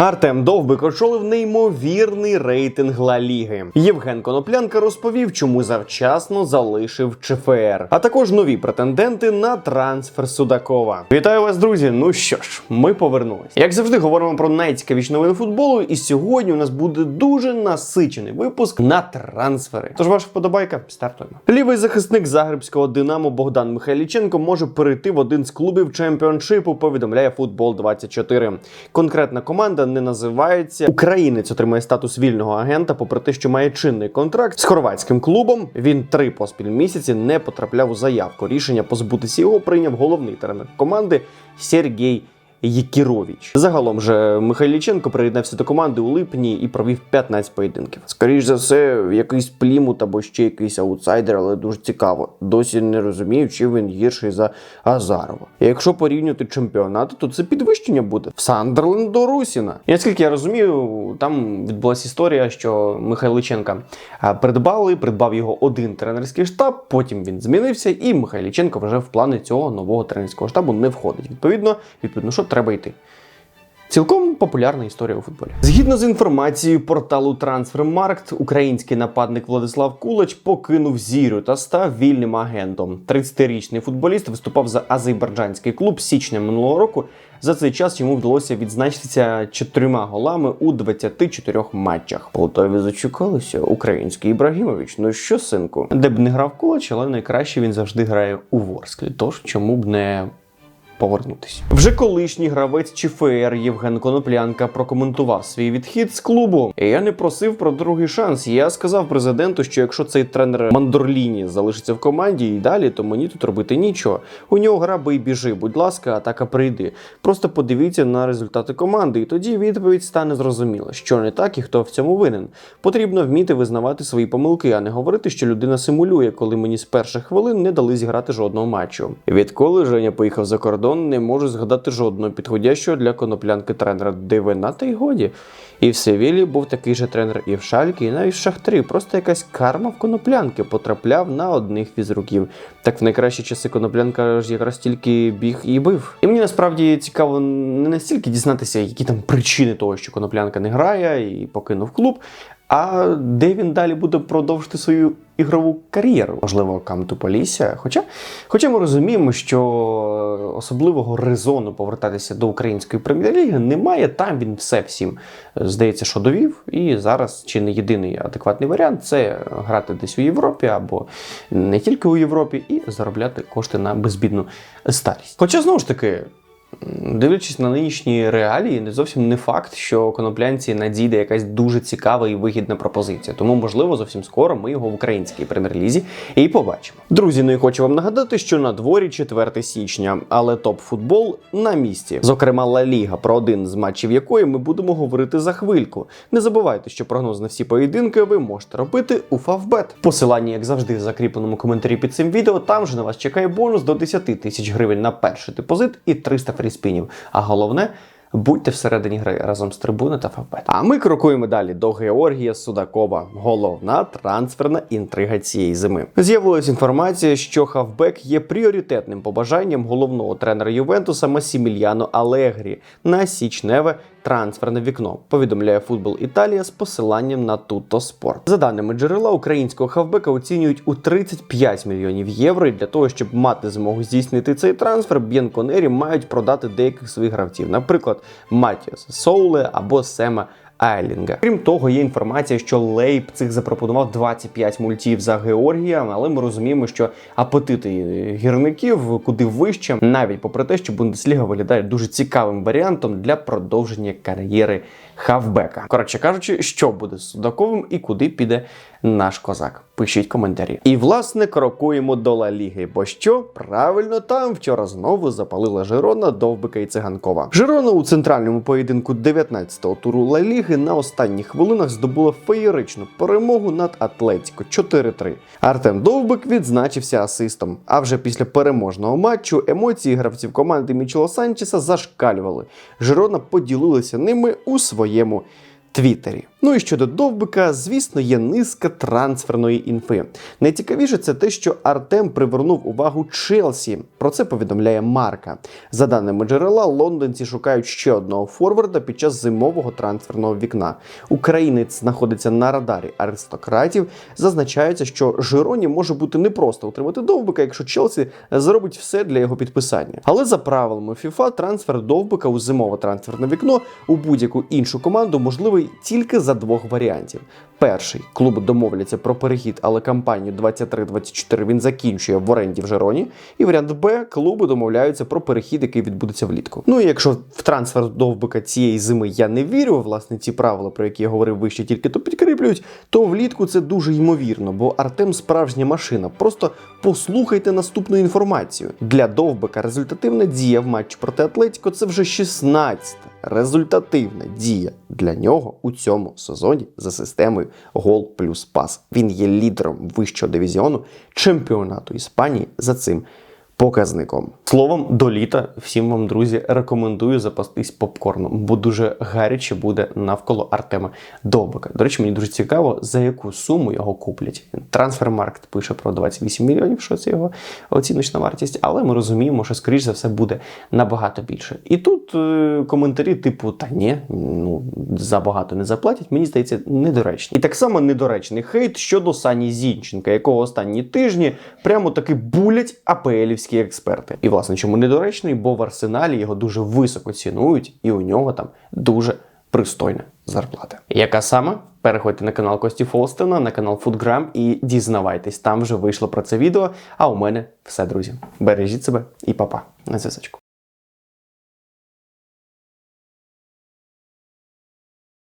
Артем Довбик очолив неймовірний рейтинг Ла Ліги. Євген Коноплянка розповів, чому завчасно залишив ЧФР, а також нові претенденти на трансфер Судакова. Вітаю вас, друзі! Ну що ж, ми повернулись. Як завжди, говоримо про найцікавіші новини футболу, і сьогодні у нас буде дуже насичений випуск на трансфери. Тож ваша вподобайка стартуємо. Лівий захисник загребського Динамо Богдан Михайліченко може перейти в один з клубів чемпіоншипу. Повідомляє футбол 24 Конкретна команда не називається. Українець отримає статус вільного агента, попри те, що має чинний контракт з хорватським клубом. Він три поспіль місяці не потрапляв у заявку. Рішення позбутися його прийняв головний тренер команди Сергій. Єкірович. Загалом же Михайліченко приєднався до команди у липні і провів 15 поєдинків. Скоріш за все, якийсь плімут або ще якийсь аутсайдер, але дуже цікаво. Досі не розумію, чи він гірший за Азарова. І якщо порівнювати чемпіонати, то це підвищення буде в Сандерленд до Русіна. І наскільки я розумію, там відбулася історія, що Михайличенка придбали, придбав його один тренерський штаб. Потім він змінився, і Михайліченко вже в плани цього нового тренерського штабу не входить. Відповідно, відповідно, що треба йти. Цілком популярна історія у футболі. Згідно з інформацією порталу Трансфермаркт, український нападник Владислав Кулач покинув зірю та став вільним агентом. 30-річний футболіст виступав за азербайджанський клуб січня минулого року. За цей час йому вдалося відзначитися чотирма голами у 24 матчах. Полтові зачекалися український Ібрагімович. Ну що, синку, де б не грав Кулач, але найкраще він завжди грає у Ворсклі. Тож чому б не повернутися. Вже колишній гравець ЧФР Євген Коноплянка прокоментував свій відхід з клубу. Я не просив про другий шанс. Я сказав президенту, що якщо цей тренер Мандорліні залишиться в команді і далі, то мені тут робити нічого. У нього гра бий біжи, будь ласка, атака прийди. Просто подивіться на результати команди, і тоді відповідь стане зрозуміла, що не так і хто в цьому винен. Потрібно вміти визнавати свої помилки, а не говорити, що людина симулює, коли мені з перших хвилин не дали зіграти жодного матчу. Відколи Женя поїхав за кордон, не можу згадати жодного підходящого для коноплянки тренера. Дивина та й годі. І в Севілі був такий же тренер, і в Шалькі, і навіть в Шахтарі. Просто якась карма в коноплянки потрапляв на одних фізруків. Так в найкращі часи коноплянка ж якраз тільки біг і бив. І мені насправді цікаво не настільки дізнатися, які там причини того, що коноплянка не грає і покинув клуб. А де він далі буде продовжити свою ігрову кар'єру? Можливо, Камту Полісся. Хоча, хоча ми розуміємо, що особливого резону повертатися до української прем'єр-ліги немає. Там він все всім здається, що довів. І зараз чи не єдиний адекватний варіант це грати десь у Європі або не тільки у Європі, і заробляти кошти на безбідну старість. Хоча знову ж таки. Дивлячись на нинішні реалії, не зовсім не факт, що коноплянці надійде якась дуже цікава і вигідна пропозиція. Тому, можливо, зовсім скоро ми його в українській прем'єр-лізі і побачимо. Друзі, ну і хочу вам нагадати, що на дворі 4 січня, але топ-футбол на місці. Зокрема, Ла Ліга, про один з матчів якої ми будемо говорити за хвильку. Не забувайте, що прогноз на всі поєдинки ви можете робити у Фавбет. Посилання, як завжди, в закріпленому коментарі під цим відео. Там же на вас чекає бонус до 10 тисяч гривень на перший депозит і 300 фріспінів. А головне. Будьте всередині гри разом з трибуни та Фавбет. А ми крокуємо далі до Георгія Судакова. Головна трансферна інтрига цієї зими. З'явилась інформація, що хавбек є пріоритетним побажанням головного тренера Ювентуса Масімільяно Алегрі на січневе трансферне вікно. Повідомляє футбол Італія з посиланням на Тутто Спорт. За даними джерела, українського хавбека оцінюють у 35 мільйонів євро. І для того, щоб мати змогу здійснити цей трансфер, Б'єнконері мають продати деяких своїх гравців, наприклад, Матіас Соуле або Сема. Айлінга. Крім того, є інформація, що Лейпциг запропонував 25 мультів за Георгія, але ми розуміємо, що апетити гірників куди вище, навіть попри те, що Бундесліга виглядає дуже цікавим варіантом для продовження кар'єри хавбека. Коротше кажучи, що буде з Судаковим і куди піде наш козак. Пишіть коментарі. І власне крокуємо до Ла Ліги. Бо що правильно там вчора знову запалила Жирона, Довбика і Циганкова. Жирона у центральному поєдинку 19-го туру Ла Ліги на останніх хвилинах здобула феєричну перемогу над Атлетіко 4-3. Артем Довбик відзначився асистом. А вже після переможного матчу емоції гравців команди Мічело Санчеса зашкалювали. Жирона поділилася ними у своєму твіттері. Ну і щодо довбика, звісно, є низка трансферної інфи. Найцікавіше це те, що Артем привернув увагу Челсі. Про це повідомляє Марка. За даними джерела, лондонці шукають ще одного форварда під час зимового трансферного вікна. Українець знаходиться на радарі аристократів. Зазначається, що Жироні може бути не просто утримати довбика, якщо Челсі зробить все для його підписання. Але за правилами FIFA, трансфер довбика у зимове трансферне вікно у будь-яку іншу команду можливий тільки за двох варіантів. Перший клуб домовляться про перехід, але кампанію 23-24 він закінчує в оренді в Жероні. І варіант Б клуби домовляються про перехід, який відбудеться влітку. Ну і якщо в трансфер довбика цієї зими я не вірю, власне, ці правила, про які я говорив вище, тільки то підкріплюють, то влітку це дуже ймовірно, бо Артем справжня машина. Просто послухайте наступну інформацію. Для довбика результативна дія в матчі проти Атлетіко це вже 16 результативна дія для нього у цьому сезоні за системою гол плюс пас. Він є лідером вищого дивізіону чемпіонату Іспанії за цим показником. Словом, до літа всім вам, друзі, рекомендую запастись попкорном, бо дуже гаряче буде навколо Артема Довбика. До речі, мені дуже цікаво, за яку суму його куплять. Трансфермаркт пише про 28 мільйонів, що це його оціночна вартість, але ми розуміємо, що скоріш за все буде набагато більше. І тут е, коментарі, типу, та ні, ну забагато не заплатять. Мені здається, недоречні. І так само недоречний хейт щодо Сані Зінченка, якого останні тижні прямо таки булять апелівські експерти. І власне, чому недоречний? Бо в арсеналі його дуже високо цінують, і у нього там дуже пристойна зарплата. Яка саме? Переходьте на канал Кості Фолстена, на канал Foodgram і дізнавайтесь. Там вже вийшло про це відео. А у мене все, друзі. Бережіть себе і па-па. На зв'язочку.